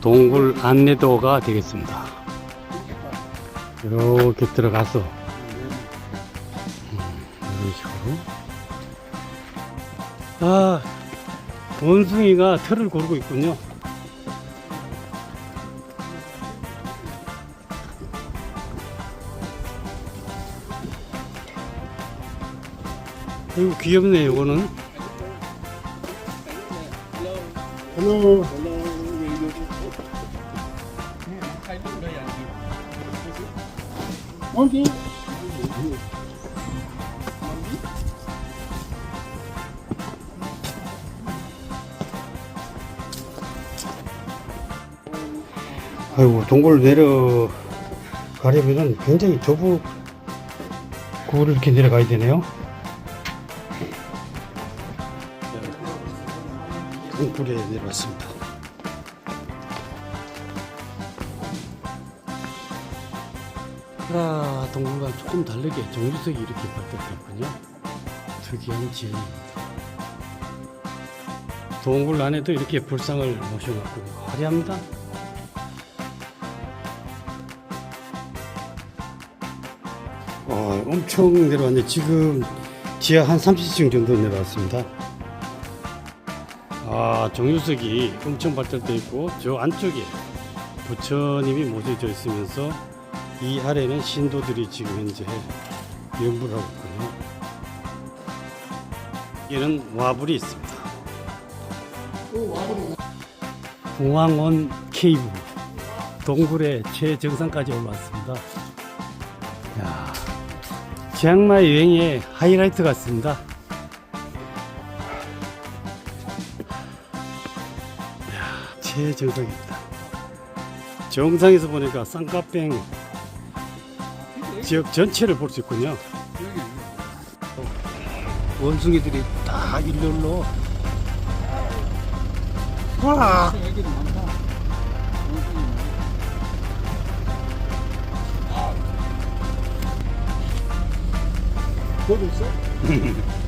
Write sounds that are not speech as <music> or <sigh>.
동굴 안내도가 되겠습니다. 이렇게 들어가서 음, 이런 식으로 아 원숭이가 털을 고르고 있군요. 이거 귀엽네 요거는 헬로 Okay. 아이고 동굴 내려가려면은 굉장히 좁은 구를 이렇게 내려가야 되네요. 동굴에 내려왔습니다. 아, 동굴과 조금 다르게 정주석이 이렇게 바뀌었군요 특이한 지형입니다. 동굴 안에도 이렇게 불상을 모셔놨군요. 화려합니다. 어, 엄청 내려왔네. 지금 지하 한 30층 정도 내려왔습니다. 아, 정유석이 엄청 발달되어 있고 저 안쪽에 부처님이 모셔져 있으면서 이 아래는 신도들이 지금 현재 연부를 하고 있군요. 얘는 와불이 있습니다. 공항원 케이브 동굴의 최정상까지 올라왔습니다. 야, 치앙마이 여행의 하이라이트 같습니다. 야, 최정상입니다. 정상에서 보니까 쌍카뱅 지역 전체를 볼 수 있군요. 원숭이들이 딱 일렬로 와. 거기 있어? <laughs>